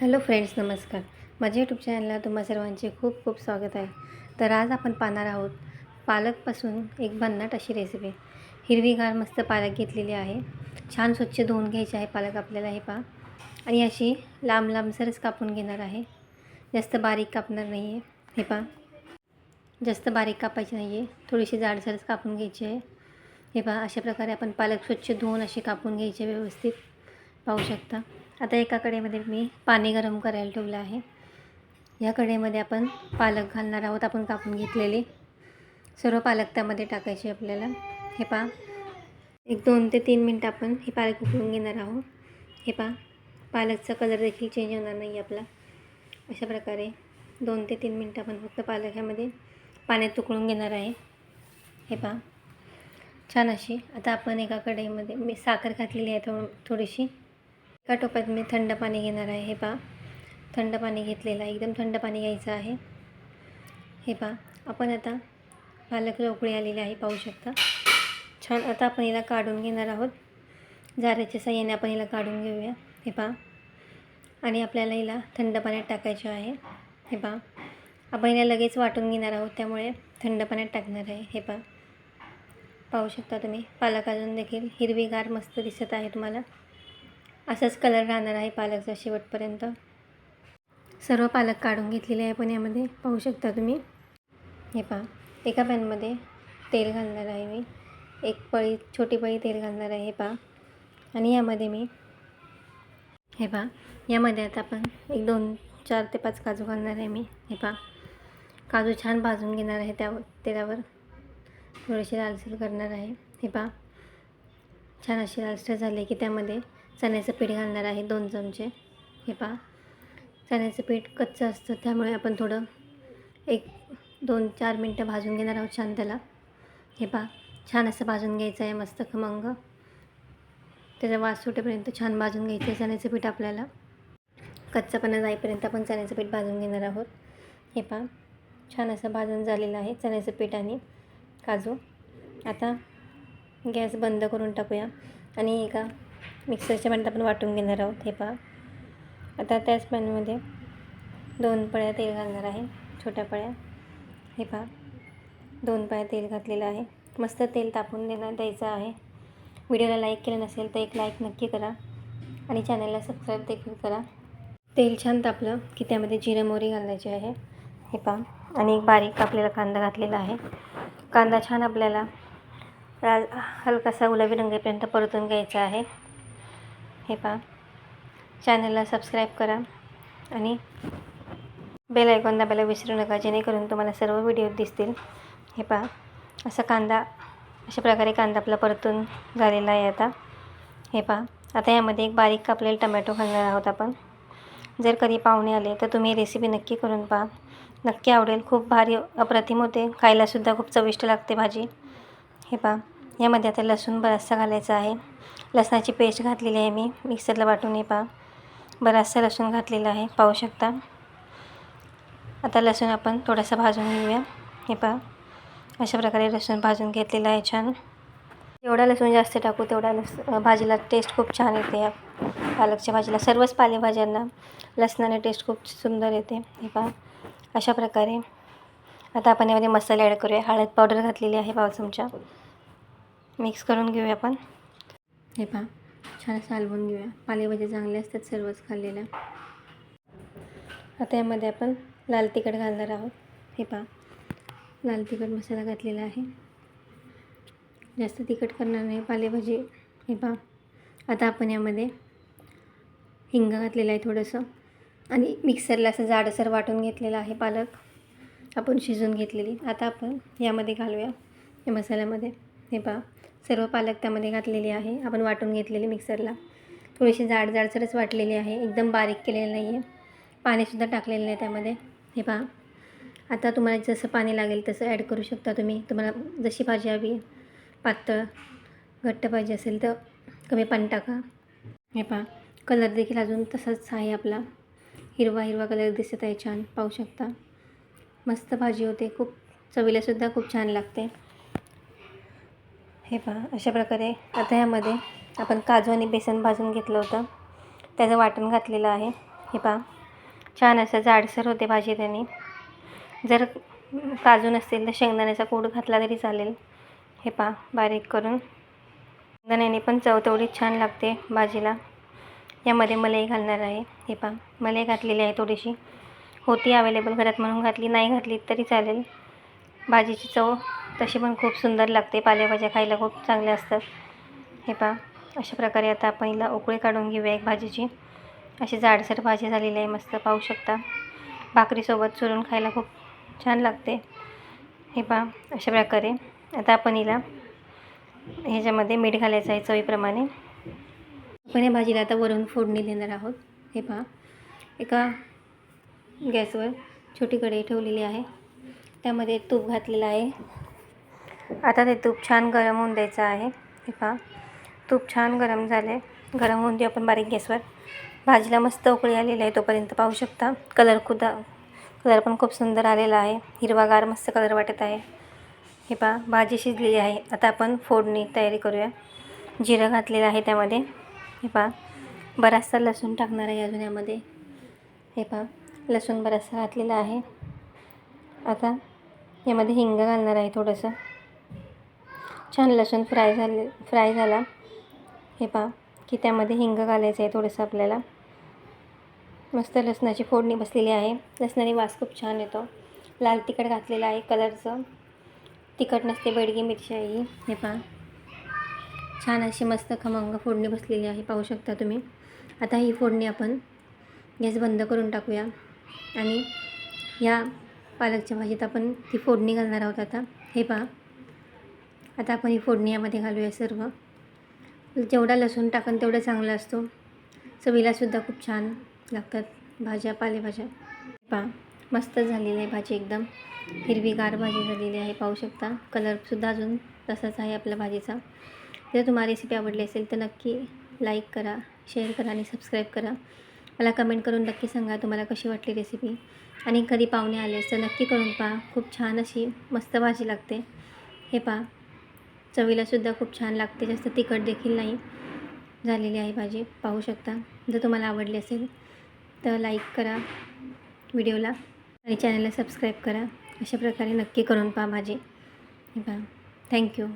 Hello friends नमस्कार. माझ्या YouTube चॅनलला तुम्हा सर्वांचे खूप खूप स्वागत आहे. तर आज आपण पाहणार आहोत पालकपासून एक भन्नाट अशी रेसिपी हिरवीगार मस्त पालक घेतलेली आहे. छान स्वच्छ धुवून घ्यायचे आहे पालक आपल्याला हे पहा. आणि अशी लांब लांबसरच कापून घेणार आहे. जास्त बारीक कापणार नाही आहे हे पहा. जास्त बारीक कापायची नाही आहे थोडीशी जाडसरच कापून घ्यायची आहे. हे पहा अशा प्रकारे आपण पालक स्वच्छ धुवून असे कापून घ्यायचे व्यवस्थित. पाहू शकता. आता एका कढईमध्ये मी पाणी गरम करायला ठेवलं आहे. या कढईमध्ये आपण पालक घालणार आहोत. आपण कापून घेतलेली सर्व पालक त्यामध्ये टाकायची आपल्याला. हे पहा. एक दोन ते तीन मिनटं आपण हे पालक उकळून घेणार आहोत. हे पहा. पालकचा कलर देखील चेंज होणार नाही आपला. अशा प्रकारे दोन ते तीन मिनटं आपण फक्त पालक ह्यामध्ये पाण्यात उकळून घेणार आहे. हे पहा. छान अशी. आता आपण एका कढईमध्ये मी साखर घातलेली आहे थो थोडीशी. त्या टोपात मी थंड पाणी घेणार आहे. हे पहा. थंड पाणी घेतलेलं आहे. एकदम थंड पाणी घ्यायचं आहे. हे पहा. आपण आता पालकला उकळी आलेली आहे. पाहू शकता. छान आता आपण हिला काढून घेणार आहोत. जाऱ्याच्या साह्याने आपण हिला काढून घेऊया. हे पहा. आणि आपल्याला हिला थंड पाण्यात टाकायचे आहे. हे पहा. आपण हिला लगेच वाटून घेणार आहोत. त्यामुळे थंड पाण्यात टाकणार आहे. हे पहा. पाहू शकता तुम्ही. पालक अजून देखील हिरवीगार मस्त दिसत आहे तुम्हाला. असाच कलर राहणार आहे पालकचा शेवटपर्यंत. सर्व पालक काढून घेतलेले आहे पण यामध्ये. पाहू शकता तुम्ही. हे पहा. एका पॅनमध्ये तेल घालणार आहे मी. एक पळी छोटी पळी तेल घालणार आहे. हे पहा. आणि यामध्ये मी हे पहा. यामध्ये आता आपण एक दोन चार ते पाच काजू घालणार आहे मी. हे पहा. काजू छान भाजून घेणार आहे त्या तेलावर. थोडेसे लालसर करणार आहे. हे पहा. छान अशी लालसर झाले की त्यामध्ये चण्याचं पीठ घालणार आहे दोन चमचे. हे पहा. चण्याचं पीठ कच्चं असतं त्यामुळे आपण थोडं एक दोन चार मिनटं भाजून घेणार आहोत छान त्याला. हे पहा. छान असं भाजून घ्यायचं आहे मस्त खमंग. त्याचा वास सुटेपर्यंत छान भाजून घ्यायचं आहे चण्याचं पीठ आपल्याला. कच्चापणा जाईपर्यंत आपण चण्याचं पीठ भाजून घेणार आहोत. हे पहा. छान असं भाजून झालेलं आहे चण्याचं पीठ आणि काजू. आता गॅस बंद करून टाकूया. आणि एका मिक्सरच्या पाण्यात आपण वाटून घेणार आहोत हे पहा. आता त्याच पॅनमध्ये दोन पळ्या तेल घालणार आहे छोट्या पळ्या. हे पहा. दोन पळ्या तेल घातलेलं आहे. मस्त तेल तापून देणार द्यायचं आहे. व्हिडिओला लाईक केलं नसेल तर एक लाईक नक्की करा आणि चॅनलला सबस्क्राईब देखील करा. तेल छान तापलं की त्यामध्ये जिरं मोहरी घालायची आहे. हे पहा. आणि एक बारीक कापलेला कांदा घातलेला आहे. कांदा छान आपल्याला हलकासा गुलाबी रंगापर्यंत परतून घ्यायचा आहे. हे पहा. चॅनलला सबस्क्राईब करा आणि बेल आयकॉन दाबायला विसरू नका जेणेकरून तुम्हाला सर्व व्हिडिओ दिसतील. हे पहा. असा कांदा अशा प्रकारे कांदा आपला परतून झालेला आहे आता. हे पहा. आता यामध्ये एक बारीक कापलेला टमॅटो घालणार आहोत आपण. जर कधी पाहुणे आले तर तुम्ही रेसिपी नक्की करून पहा. नक्की आवडेल. खूप भारी अप्रतिम होते. खायलासुद्धा खूप चविष्ट लागते भाजी. हे पहा. यामध्ये आता लसूण बराचसा घालायचा आहे. लसणाची पेस्ट घातलेली आहे मी. मिक्सरला वाटून हे पहा. बराचसा लसूण घातलेला आहे. पाहू शकता. आता लसूण आपण थोडासा भाजून घेऊया. हे पहा. अशा प्रकारे लसूण भाजून घेतलेला आहे छान. जेवढा लसूण जास्त टाकू तेवढा लस भाजीला टेस्ट खूप छान येते. या पालकच्या भाजीला सर्वच पालेभाज्यांना लसणाने टेस्ट खूप सुंदर येते. हे पहा. अशा प्रकारे. आता आपण यामध्ये मसाले ॲड करूया. हळद पावडर घातलेली आहे पाव चमचा. मिक्स करून घेऊया आपण. हे पहा छान असं हलवून घेऊया. पालेभाज्या चांगल्या असतात सर्वच खाल्लेल्या. आता यामध्ये आपण लाल तिखट घालणार आहोत. हे पहा लाल तिखट मसाला घातलेला आहे. जास्त तिखट करणार नाही पालेभाजी हे पहा आता आपण यामध्ये हिंग घातलेलं आहे थोडंसं. आणि मिक्सरला असं जाडसर वाटून घेतलेलं आहे पालक. आपण शिजवून घेतलेली. आता आपण यामध्ये घालूया या मसाल्यामध्ये. हे पहा सर्व पालक त्यामध्ये घातलेली आहे. आपण वाटून घेतलेली मिक्सरला. थोडीशी जाड जाडसरच वाटलेली आहे. एकदम बारीक केलेलं नाही आहे पाणीसुद्धा टाकलेलं नाही त्यामध्ये. हे पहा. आता तुम्हाला जसं पाणी लागेल तसं ॲड करू शकता तुम्ही. तुम्हाला जशी भाजी हवी पातळ घट्ट पाहिजे असेल तर कमी पाणी टाका. हे पहा. कलर देखील अजून तसाच आहे आपला. हिरवा हिरवा कलर दिसत आहे छान. पाहू शकता. मस्त भाजी होते. खूप चवीलासुद्धा खूप छान लागते. हे पहा अशा प्रकारे आता ह्यामध्ये आपण काजू आणि बेसन भाजून घेतलं होतं. त्याचं वाटण घातलेलं आहे. हे पहा छान असं जाडसर होते भाजी त्यांनी. जर काजू नसतील तर शेंगदाण्याचा कूड घातला तरी चालेल. हे पहा बारीक करून. शेंगदाण्याने पण चव तेवढीच छान लागते भाजीला. यामध्ये मलाई घालणार आहे. हे पहा मलाई घातलेली आहे थोडीशी. होती अवेलेबल घरात म्हणून घातली नाही घातली तरी चालेल. भाजीची चव तशी पण खूप सुंदर लागते. पालेभाज्या खायला खूप चांगल्या असतात. हे पहा अशा प्रकारे आता आपण हिला उकळी काढून घेऊया एक भाजीची. अशी जाडसर भाजी झालेली आहे मस्त पाहू शकता. भाकरीसोबत चुरून खायला खूप छान लागते. हे पहा अशा प्रकारे. आता आपण हिला ह्याच्यामध्ये मीठ घालायचं आहे चवीप्रमाणे. आपण या भाजीला आता वरून फोडणी देणार आहोत. हे पहा एका गॅसवर छोटी कढई ठेवलेली आहे. त्यामध्ये तूप घातलेलं आहे. आता ते तूप छान गरम होऊन द्यायचं आहे. हे पहा. तूप छान गरम झाले गरम होऊन देऊ आपण बारीक गॅसवर. भाजीला मस्त उकळी आलेली आहे तोपर्यंत पाहू शकता. कलर खुदा कलर पण खूप सुंदर आलेला आहे. हिरवागार मस्त कलर वाटत आहे. हे पहा. भाजी शिजलेली आहे. आता आपण फोडणी तयारी करूया. जिरं घातलेलं आहे त्यामध्ये. हे पहा. बराचसा लसूण टाकणार आहे अजून यामध्ये. हे पहा. लसूण बराचसा घातलेला आहे. आता यामध्ये हिंग घालणार आहे थोडंसं. छान लसूण फ्राय झाले फ्राय झाला. हे पहा की त्यामध्ये हिंग घालायचं आहे थोडंसं आपल्याला. मस्त लसणाची फोडणी बसलेली आहे. लसणाने वास खूप छान येतो. लाल तिखट घातलेलं आहे कलरचं. तिखट नसते बेडगी मिरची आहे ही. हे पहा. छान अशी मस्त खमंग फोडणी बसलेली आहे पाहू शकता तुम्ही. आता ही फोडणी आपण गॅस बंद करून टाकूया. आणि या पालकच्या भाजीत आपण ती फोडणी घालणार आहोत आता. हे पहा. आता आपण ही फोडणी यामध्ये घालूया सर्व. जेवढा लसूण टाकन तेवढा चांगला असतो. चवीलासुद्धा खूप छान लागतात भाज्या पालेभाज्या. पहा मस्त झालेली आहे भाजी एकदम. हिरवीगार भाजी झालेली आहे पाहू शकता. कलरसुद्धा अजून तसाच आहे आपल्या भाजीचा. जर तुम्हाला रेसिपी आवडली असेल तर नक्की लाईक करा शेअर करा आणि सबस्क्राईब करा. मला कमेंट करून नक्की सांगा तुम्हाला कशी वाटली रेसिपी आणि कधी पाहुणे आले तर नक्की करून पहा. खूप छान अशी मस्त भाजी लागते. हे पहा चवीलासुद्धा खूप छान लागते. जास्त तिखट देखील नाही झालेली आहे भाजी. पाहू शकता. जर तुम्हाला आवडली असेल तर लाईक करा व्हिडिओला आणि चॅनलला सबस्क्राईब करा. अशा प्रकारे नक्की करून पहा भाजी. हे पहा. थँक्यू